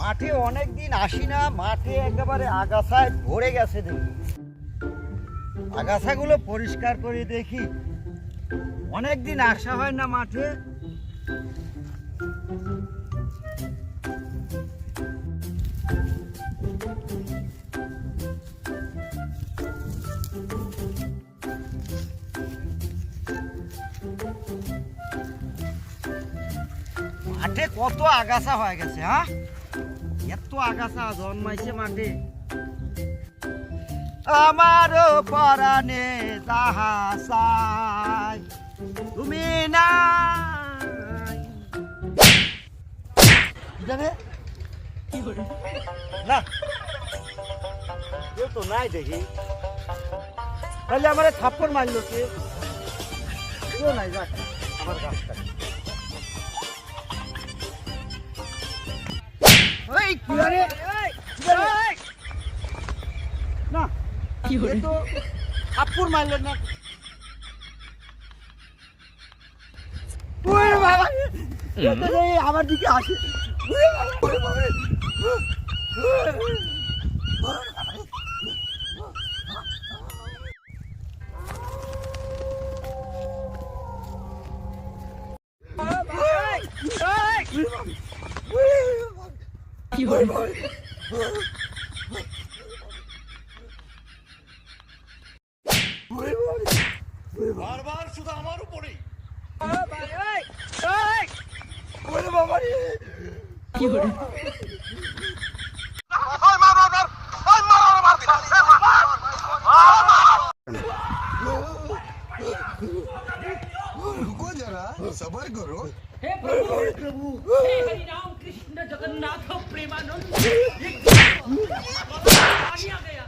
মাঠে অনেক দিন আসি না, মাঠে একেবারে আগাছায় ভরে গেছে দেখি। আগাছাগুলো পরিষ্কার করে দেখি। অনেক দিন আসা হয় না মাঠে। মাঠে কত আগাছা হয়ে গেছে হ্যাঁ? এত আগাছা জন্মাইছে মাঠে। আমার পরাণে তাহা চাই তুমি নাই। না। কেউ তো নাই দেখি। তাহলে আমার থাপ্পড় মারলো কে? কেউ নাই যাক আমার গাছটা। না কি না। ওরে বাবা আমার দিকে আসে। বাবা রে। কি hore বারবার শুধু আমার উপরেই ওরে বাবা রে। কি hore रुको जरा सबर करो हे प्रभु हे हरि राम कृष्ण जगन्नाथ प्रेमानंद ये? आ गया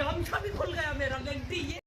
गमछा भी खुल गया मेरा गलती ये